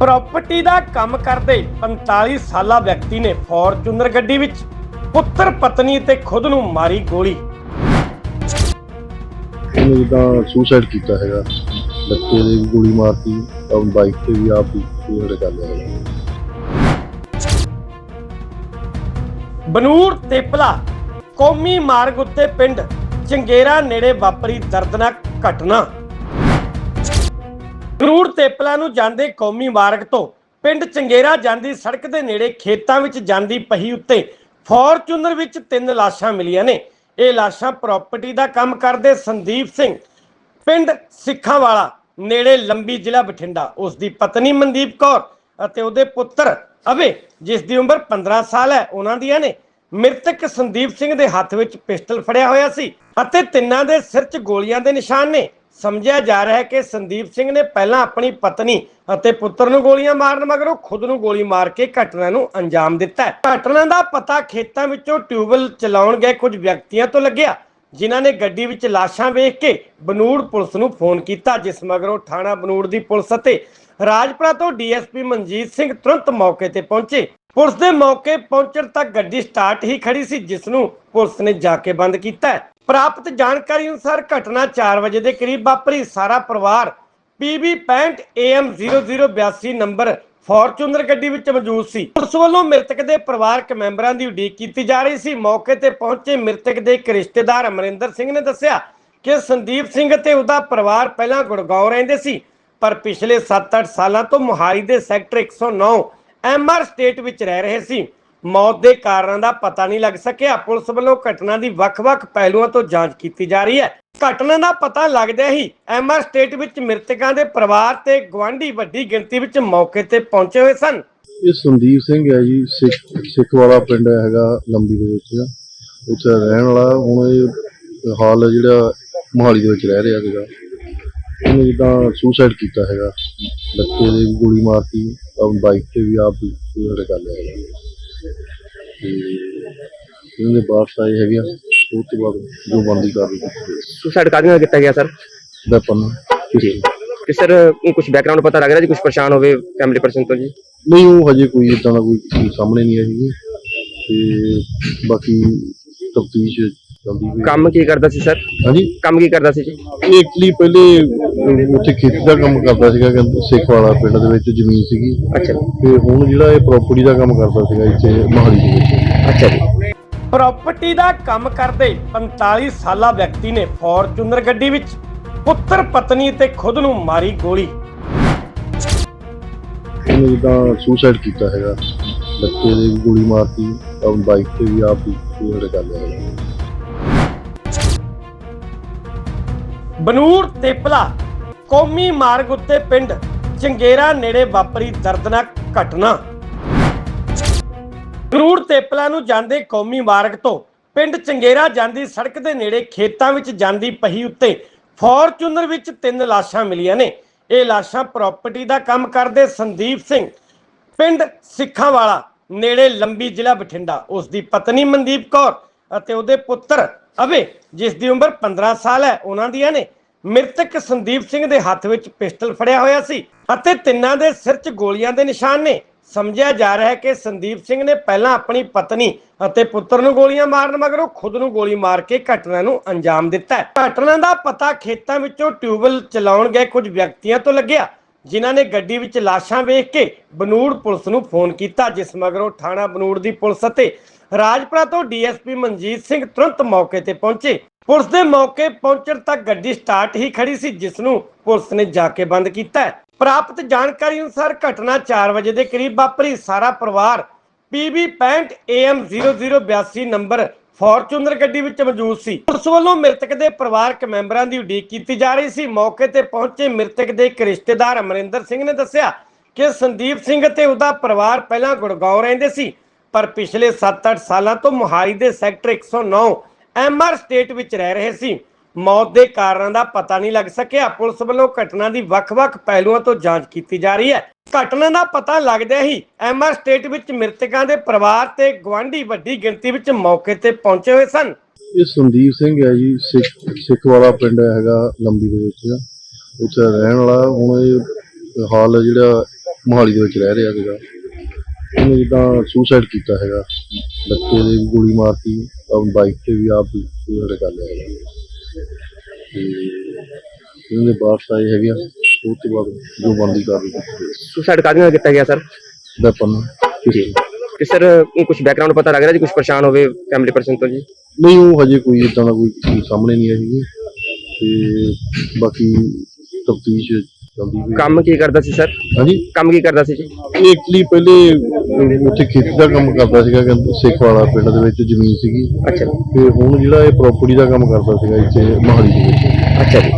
Property ਦਾ ਕੰਮ ਕਰਦੇ 45 ਸਾਲਾ ਵਿਅਕਤੀ ਨੇ ਫੋਰਚੂਨਰ ਗੱਡੀ ਵਿੱਚ ਪੁੱਤਰ ਪਤਨੀ ਤੇ ਖੁਦ ਨੂੰ ਮਾਰੀ ਗੋਲੀ। ਉਹਨੇ ਜਿੱਦਾਂ ਸੁਸਾਈਡ ਕੀਤਾ ਹੈਗਾ। ਬੱਚੇ ਦੇ ਵੀ ਗੋਲੀ ਮਾਰਤੀ ਤਾਂ ਬਾਈਕ ਤੇ ਵੀ ਆਪ ਵੀ ਸੁਸਾਈਡ ਕਰ ਲਿਆ ਹੈਗਾ ਬਨੂੜ ਤੇਪਲਾ ਕੌਮੀ ਮਾਰਗ ਉੱਤੇ ਪਿੰਡ ਚੰਗੇਰਾ ਨੇੜੇ ਵਾਪਰੀ ਦਰਦਨਾਕ ਘਟਨਾ। ਬਨੂੜ ਤੇਪਲਾ ਨੂੰ ਜਾਂਦੇ ਕੌਮੀ ਮਾਰਗ ਤੋਂ ਪਿੰਡ ਚੰਗੇਰਾ ਜਾਂਦੀ ਸੜਕ ਦੇ ਨੇੜੇ ਖੇਤਾਂ ਵਿੱਚ ਜਾਂਦੀ ਪਹੀ ਉੱਤੇ ਫੋਰਚੂਨਰ ਵਿੱਚ ਤਿੰਨ ਲਾਸ਼ਾਂ ਮਿਲੀਆਂ ਨੇ। ਇਹ ਲਾਸ਼ਾਂ ਪ੍ਰਾਪਰਟੀ ਦਾ ਕੰਮ ਕਰਦੇ ਸੰਦੀਪ ਸਿੰਘ, ਪਿੰਡ ਸਿੱਖਾਂ ਵਾਲਾ ਨੇੜੇ ਲੰਬੀ ਜ਼ਿਲ੍ਹਾ ਬਠਿੰਡਾ। ਉਸ ਦੀ ਪਤਨੀ ਮਨਦੀਪ ਕੌਰ ਅਤੇ ਉਹਦੇ ਪੁੱਤਰ ਅਵੇ ਜਿਸ ਦੀ ਉਮਰ 15 ਸਾਲ ਹੈ, ਉਹਨਾਂ ਦੀਆਂ ਨੇ। ਮ੍ਰਿਤਕ ਸੰਦੀਪ ਸਿੰਘ ਦੇ ਹੱਥ ਵਿੱਚ ਪਿਸਟਲ ਫੜਿਆ ਹੋਇਆ ਸੀ ਅਤੇ ਤਿੰਨਾਂ ਦੇ ਸਿਰ 'ਚ ਗੋਲੀਆਂ ਦੇ ਨਿਸ਼ਾਨ ਨੇ। ਸਮਝਿਆ ਜਾ ਰਿਹਾ ਹੈ ਕਿ ਸੰਦੀਪ ਸਿੰਘ ਨੇ ਪਹਿਲਾਂ ਆਪਣੀ ਪਤਨੀ ਅਤੇ ਪੁੱਤਰ ਨੂੰ ਗੋਲੀਆਂ ਮਾਰਨ ਮਗਰੋਂ ਖੁਦ ਨੂੰ ਗੋਲੀ ਮਾਰ ਕੇ ਘਟਨਾ ਨੂੰ ਅੰਜਾਮ ਦਿੱਤਾ ਘਟਨਾ ਦਾ ਪਤਾ ਖੇਤਾਂ ਵਿੱਚੋਂ ਟਿਊਬਲ ਚਲਾਉਣ ਗਏ ਕੁਝ ਵਿਅਕਤੀਆਂ ਤੋਂ ਲੱਗਿਆ, ਜਿਨ੍ਹਾਂ ਨੇ ਗੱਡੀ ਵਿੱਚ ਲਾਸ਼ਾਂ ਵੇਖ ਕੇ ਬਨੂੜ ਪੁਲਿਸ ਨੂੰ ਫੋਨ ਕੀਤਾ, ਜਿਸ ਮਗਰੋਂ ਥਾਣਾ ਬਨੂੜ ਦੀ ਪੁਲਿਸ ਅਤੇ ਰਾਜਪੁਰਾ ਤੋਂ ਡੀਐਸਪੀ ਮਨਜੀਤ ਸਿੰਘ ਤੁਰੰਤ ਮੌਕੇ ਤੇ ਪਹੁੰਚੇ। ਪੁਲਿਸ ਦੇ ਮੌਕੇ ਪਹੁੰਚਣ ਤੱਕ ਗੱਡੀ ਸਟਾਰਟ ਹੀ ਖੜੀ ਸੀ ਜਿਸ ਨੂੰ ਪੁਲਿਸ ਨੇ ਜਾ ਕੇ ਬੰਦ ਕੀਤਾ ਹੈ। ਪ੍ਰਾਪਤ ਜਾਣਕਾਰੀ ਅਨੁਸਾਰ ਘਟਨਾ 4 ਵਜੇ ਦੇ ਕਰੀਬ ਵਾਪਰੀ। ਸਾਰਾ ਪਰਿਵਾਰ PB 65 AM 0082 ਨੰਬਰ ਫੋਰਚੂਨਰ ਗੱਡੀ ਵਿੱਚ ਮੌਜੂਦ ਸੀ। ਪੁਲਿਸ ਵੱਲੋਂ ਮ੍ਰਿਤਕ ਦੇ ਪਰਿਵਾਰਕ ਮੈਂਬਰਾਂ ਦੀ ਉਡੀਕ ਕੀਤੀ ਜਾ ਰਹੀ ਸੀ। ਮੌਕੇ ਤੇ ਪਹੁੰਚੇ ਮ੍ਰਿਤਕ ਦੇ ਇੱਕ ਰਿਸ਼ਤੇਦਾਰ ਅਮਰਿੰਦਰ ਸਿੰਘ ਨੇ ਦੱਸਿਆ ਕਿ ਸੰਦੀਪ ਸਿੰਘ ਤੇ ਉਹਦਾ ਪਰਿਵਾਰ ਪਹਿਲਾਂ ਗੁੜਗਾਉਂ ਰਹਿੰਦੇ ਸੀ, ਪਰ ਪਿਛਲੇ 7-8 ਸਾਲਾਂ ਤੋਂ ਮੁਹਾਲੀ ਦੇ ਸੈਕਟਰ 109 ਐਮਆਰ ਸਟੇਟ ਵਿੱਚ ਰਹਿ ਰਹੇ ਸੀ। ਮੌਤ ਦੇ ਕਾਰਨਾਂ ਦਾ ਪਤਾ ਨਹੀਂ ਲੱਗ ਸਕਿਆ। ਪੁਲਿਸ ਵੱਲੋਂ ਘਟਨਾ ਦੀ ਵੱਖ-ਵੱਖ ਪਹਿਲੂਆਂ ਤੋਂ ਜਾਂਚ ਕੀਤੀ ਜਾ ਰਹੀ ਹੈ। ਘਟਨਾ ਦਾ ਪਤਾ ਲੱਗਦਿਆਂ ਹੀ ਐਮਆਰ ਸਟੇਟ ਵਿੱਚ ਮ੍ਰਿਤਕਾਂ ਦੇ ਪਰਿਵਾਰ ਤੇ ਗਵਾਂਢੀ ਵੱਡੀ ਗਿਣਤੀ ਵਿੱਚ ਮੌਕੇ ਤੇ ਪਹੁੰਚੇ ਹੋਏ ਸਨ। ਇਹ ਸੰਦੀਪ ਸਿੰਘ ਹੈ ਜੀ, ਸਿੱਖ ਵਾਲਾ ਪਿੰਡ ਹੈਗਾ ਲੰਬੀ ਦੇ ਵਿੱਚ। ਉੱਥੇ ਰਹਿਣ ਵਾਲਾ, ਹੁਣ ਇਹ ਹਾਲ ਜਿਹੜਾ ਮੋਹਾਲੀ ਦੇ ਵਿੱਚ ਰਹਿ ਰਿਹਾ ਹੈਗਾ ਉਹਨੇ ਜਿੱਦਾਂ ਸੁਸਾਈਡ ਕੀਤਾ ਹੈਗਾ। ਬੱਚੇ ਦੇ ਵੀ ਗੋਲੀ ਮਾਰਤੀ ਤਾਂ ਬਾਈਕ ਤੇ ਵੀ ਆਪ ਸੁਸਾਈਡ ਕਰ ਲਿਆ ਹੈਗਾ ਤੇ ਇਹਨਾਂ ਦੇ ਵਾਪਸ ਆਏ ਹੈਗੇ ਆ ਉਸ ਤੋਂ ਬਾਅਦ ਜੋ ਬੰਦੀ ਕਰ ਲਈ ਸੁਸਾਈਡ ਕਾਹਦੇ ਨਾਲ ਕੀਤਾ ਗਿਆ ਸਰ ਵੈਪਨ ਜੀ ਤੇ ਸਰ ਕੁਝ ਬੈਕਗ੍ਰਾਉਂਡ ਪਤਾ ਲੱਗ ਰਿਹਾ ਜੀ ਕੁਝ ਪਰੇਸ਼ਾਨ ਹੋਵੇ ਫੈਮਿਲੀ ਪਰਸਨ ਤੋਂ ਜੀ? ਨਹੀਂ ਉਹ ਹਜੇ ਕੋਈ ਇਦਾਂ ਦਾ ਕੋਈ ਚੀਜ਼ ਸਾਹਮਣੇ ਨਹੀਂ ਆਈ ਹੈਗੀ ਤੇ ਬਾਕੀ ਤਫਤੀਸ਼। ਕੰਮ ਕੀ ਕਰਦਾ ਸੀ ਸਰ? ਹਾਂਜੀ? ਕੰਮ ਕੀ ਕਰਦਾ ਸੀ ਜੀ? ਇਹ ਐਕਚੁਅਲੀ ਪਹਿਲੇ ਉੱਥੇ ਖੇਤੀ ਦਾ ਕੰਮ ਕਰਦਾ ਸੀਗਾ ਕਹਿੰਦੇ ਸਿੱਖ ਵਾਲਾ ਪਿੰਡ ਦੇ ਵਿੱਚ ਜ਼ਮੀਨ ਸੀਗੀ। ਅੱਛਾ ਤੇ ਹੁਣ ਜਿਹੜਾ ਇਹ ਪ੍ਰਾਪਰਟੀ ਦਾ ਕੰਮ ਕਰਦਾ ਸੀਗਾ ਇੱਥੇ ਮੋਹਾਲੀ ਦੇ ਵਿੱਚ। ਅੱਛਾ ਜੀ। ਪ੍ਰਾਪਰਟੀ ਦਾ ਕੰਮ ਕਰਦੇ 45 ਸਾਲਾ ਵਿਅਕਤੀ ਨੇ ਫੋਰਚੂਨਰ ਗੱਡੀ ਵਿੱਚ ਪੁੱਤਰ ਪਤਨੀ ਤੇ ਖੁਦ ਨੂੰ ਮਾਰੀ ਗੋਲੀ। ਉਹਨੇ ਜਿੱਦਾਂ ਸੁਸਾਈਡ ਕੀਤਾ ਹੈਗਾ। ਬੱਚੇ ਦੇ ਗੋਲੀ ਮਾਰਤੀ ਤਾਂ ਬਾਈਕ ਤੇ ਵੀ ਆਪ ਵੀ ਸੁਸਾਈਡ ਕਰ ਲਿਆ। ਹੈਗਾ ਬਨੂੜ ਤੇਪਲਾ ਕੌਮੀ ਮਾਰਗ ਉੱਤੇ ਪਿੰਡ ਚੰਗੇਰਾ ਨੇੜੇ ਵਾਪਰੀ ਦਰਦਨਾਕ ਘਟਨਾ। ਬਨੂੜ ਤੇਪਲਾ ਨੂੰ ਜਾਂਦੇ ਕੌਮੀ ਮਾਰਗ ਤੋਂ ਪਿੰਡ ਚੰਗੇਰਾ ਜਾਂਦੀ ਸੜਕ ਦੇ ਨੇੜੇ ਖੇਤਾਂ ਵਿੱਚ ਜਾਂਦੀ ਪਹੀ ਉੱਤੇ ਫੋਰਚੂਨਰ ਵਿੱਚ ਤਿੰਨ ਲਾਸ਼ਾਂ ਮਿਲੀਆਂ ਨੇ। ਇਹ ਲਾਸ਼ਾਂ ਪ੍ਰਾਪਰਟੀ ਦਾ ਕੰਮ ਕਰਦੇ ਸੰਦੀਪ ਸਿੰਘ। ਪਿੰਡ ਸਿੱਖਾਂ ਵਾਲਾ ਨੇੜੇ ਲੰਬੀ ਜ਼ਿਲ੍ਹਾ ਬਠਿੰਡਾ। ਉਸ ਦੀ ਪਤਨੀ ਮਨਦੀਪ ਕੌਰ ਅਤੇ ਉਹਦੇ ਪੁੱਤਰ ਅਵੇ ਜਿਸ ਦੀ ਉਮਰ 15 ਸਾਲ ਹੈ, ਉਹਨਾਂ ਦੀਆਂ ਨੇ। ਮ੍ਰਿਤਕ ਸੰਦੀਪ ਸਿੰਘ ਦੇ ਹੱਥ ਵਿੱਚ ਪਿਸਟਲ ਫੜਿਆ ਹੋਇਆ ਸੀ ਅਤੇ ਤਿੰਨਾਂ ਦੇ ਸਿਰ 'ਚ ਗੋਲੀਆਂ ਦੇ ਨਿਸ਼ਾਨ ਨੇ। ਸਮਝਿਆ ਜਾ ਰਿਹਾ ਹੈ ਕਿ ਸੰਦੀਪ ਸਿੰਘ ਨੇ ਪਹਿਲਾਂ ਆਪਣੀ ਪਤਨੀ ਅਤੇ ਪੁੱਤਰ ਨੂੰ ਗੋਲੀਆਂ ਮਾਰਨ ਮਗਰੋਂ ਖੁਦ ਨੂੰ ਗੋਲੀ ਮਾਰ ਕੇ ਘਟਨਾ ਨੂੰ ਅੰਜਾਮ ਦਿੱਤਾ ਘਟਨਾ ਦਾ ਪਤਾ ਖੇਤਾਂ ਵਿੱਚੋਂ ਟਿਊਬਲ ਚਲਾਉਣ ਗਏ ਕੁਝ ਵਿਅਕਤੀਆਂ ਤੋਂ ਲੱਗਿਆ, ਜਿਨ੍ਹਾਂ ਨੇ ਗੱਡੀ ਵਿੱਚ ਲਾਸ਼ਾਂ ਵੇਖ ਕੇ ਬਨੂੜ ਪੁਲਿਸ ਨੂੰ ਫੋਨ ਕੀਤਾ, ਜਿਸ ਮਗਰੋਂ ਥਾਣਾ ਬਨੂੜ ਦੀ ਪੁਲਿਸ ਅਤੇ ਰਾਜਪੁਰਾ ਤੋਂ ਡੀਐਸਪੀ ਮਨਜੀਤ ਸਿੰਘ ਤੁਰੰਤ ਮੌਕੇ ਤੇ ਪਹੁੰਚੇ। ਪੁਲਿਸ ਦੇ ਮੌਕੇ ਪਹੁੰਚਣ ਤੱਕ ਗੱਡੀ ਸਟਾਰਟ ਹੀ ਖੜੀ ਸੀ ਜਿਸ ਨੂੰ ਪੁਲਿਸ ਨੇ ਜਾ ਕੇ ਬੰਦ ਕੀਤਾ ਹੈ। ਪ੍ਰਾਪਤ ਜਾਣਕਾਰੀ ਅਨੁਸਾਰ ਘਟਨਾ 4 ਵਜੇ ਦੇ ਕਰੀਬ ਵਾਪਰੀ। ਸਾਰਾ ਪਰਿਵਾਰ PB 65 AM 0082 ਨੰਬਰ ਫੋਰਚੂਨਰ ਗੱਡੀ ਵਿੱਚ ਮੌਜੂਦ ਸੀ। ਪੁਲਿਸ ਵੱਲੋਂ ਮ੍ਰਿਤਕ ਦੇ ਪਰਿਵਾਰਕ ਮੈਂਬਰਾਂ ਦੀ ਉਡੀਕ ਕੀਤੀ ਜਾ ਰਹੀ ਸੀ। ਮੌਕੇ ਤੇ ਪਹੁੰਚੇ ਮ੍ਰਿਤਕ ਦੇ ਇੱਕ ਰਿਸ਼ਤੇਦਾਰ ਅਮਰਿੰਦਰ ਸਿੰਘ ਨੇ ਦੱਸਿਆ ਕਿ ਸੰਦੀਪ ਸਿੰਘ ਤੇ ਉਹਦਾ ਪਰਿਵਾਰ ਪਹਿਲਾਂ ਗੁੜਗਾਉਂ ਰਹਿੰਦੇ ਸੀ, ਪਰ ਪਿਛਲੇ 7-8 ਸਾਲਾਂ ਤੋਂ ਮੁਹਾਲੀ ਦੇ ਸੈਕਟਰ 109 ਐਮਆਰ ਸਟੇਟ ਵਿੱਚ ਰਹਿ ਰਹੇ ਸੀ। ਮੌਤ ਦੇ ਕਾਰਨਾਂ ਦਾ ਪਤਾ ਨਹੀਂ ਲੱਗ ਸਕਿਆ। ਪੁਲਿਸ ਵੱਲੋਂ ਘਟਨਾ ਦੀ ਵੱਖ-ਵੱਖ ਪਹਿਲੂਆਂ ਤੋਂ ਜਾਂਚ ਕੀਤੀ ਜਾ ਰਹੀ ਹੈ। ਘਟਨਾ ਦਾ ਪਤਾ ਲੱਗਦਿਆਂ ਹੀ ਐਮਆਰ ਸਟੇਟ ਵਿੱਚ ਮ੍ਰਿਤਕਾਂ ਦੇ ਪਰਿਵਾਰ ਤੇ ਗਵਾਂਢੀ ਵੱਡੀ ਗਿਣਤੀ ਵਿੱਚ ਮੌਕੇ ਤੇ ਪਹੁੰਚੇ ਹੋਏ ਸਨ। ਇਹ ਸੰਦੀਪ ਸਿੰਘ ਹੈ ਜੀ, ਸਿੱਖ ਸਿੱਖ ਵਾਲਾ ਪਿੰਡ ਹੈਗਾ ਲੰਬੀ ਦੇ ਵਿੱਚ। ਉੱਥੇ ਰਹਿਣ ਵਾਲਾ, ਹੁਣ ਇਹ ਹਾਲ ਜਿਹੜਾ ਮੋਹਾਲੀ ਦੇ ਵਿੱਚ ਰਹਿ ਰਿਹਾ ਸੀਗਾ। ਉਹਨੇ ਜਿੱਦਾਂ ਸੁਸਾਈਡ ਕੀਤਾ ਹੈਗਾ। ਬੱਚੇ ਦੇ ਵੀ ਗੋਲੀ ਮਾਰਤੀ ਆਪਣੀ ਬਾਈਕ ਤੇ ਵੀ ਆਪ ਸੁਸਾਈਡ ਕਰ ਲਿਆ ਹੈਗਾ ਤੇ ਇਹਨਾਂ ਦੇ ਵਾਪਸ ਆਏ ਹੈਗੇ ਆ ਉਹ ਤੋਂ ਬਾਅਦ ਜੋ ਬਣਦੀ ਕਾਰਵਾਈ ਸੁਸਾਈਡ ਕਾਹਦੇ ਨਾਲ ਕੀਤਾ ਗਿਆ ਸਰ ਵੈਪਨ ਜੀ। ਕਿ ਸਰ ਕੁਝ ਬੈਕਗ੍ਰਾਉਂਡ ਪਤਾ ਲੱਗ ਰਿਹਾ ਜੀ ਕੁਝ ਪਰੇਸ਼ਾਨ ਹੋਵੇ ਫੈਮਿਲੀ ਪਰਸਨ ਤੋਂ ਜੀ? ਨਹੀਂ ਉਹ ਹਜੇ ਕੋਈ ਇਦਾਂ ਦਾ ਕੋਈ ਚੀਜ਼ ਸਾਹਮਣੇ ਨਹੀਂ ਆਈ ਹੈਗੀ। ਤੇ ਬਾਕੀ ਤਫਤੀਸ਼ ਚੱਲਦੀ ਪਈ ਹੈ। ਕੰਮ ਕੀ ਕਰਦਾ ਸੀ ਸਰ? ਹਾਂਜੀ। ਕੰਮ ਕੀ ਕਰਦਾ ਸੀ ਜੀ? ਇਹ ਐਕਚੁਅਲੀ ਪਹਿਲੇ ਉੱਥੇ ਖੇਤੀ ਦਾ ਕੰਮ ਕਰਦਾ ਸੀਗਾ ਕਹਿੰਦੇ ਸਿੱਖ ਵਾਲਾ ਪਿੰਡ ਦੇ ਵਿੱਚ ਜ਼ਮੀਨ ਸੀਗੀ। ਅੱਛਾ। ਤੇ ਹੁਣ ਜਿਹੜਾ ਇਹ ਪ੍ਰਾਪਰਟੀ ਦਾ ਕੰਮ ਕਰਦਾ ਸੀਗਾ ਇੱਥੇ ਮਹਾਲੀ ਦੇ ਵਿੱਚ। ਅੱਛਾ ਜੀ।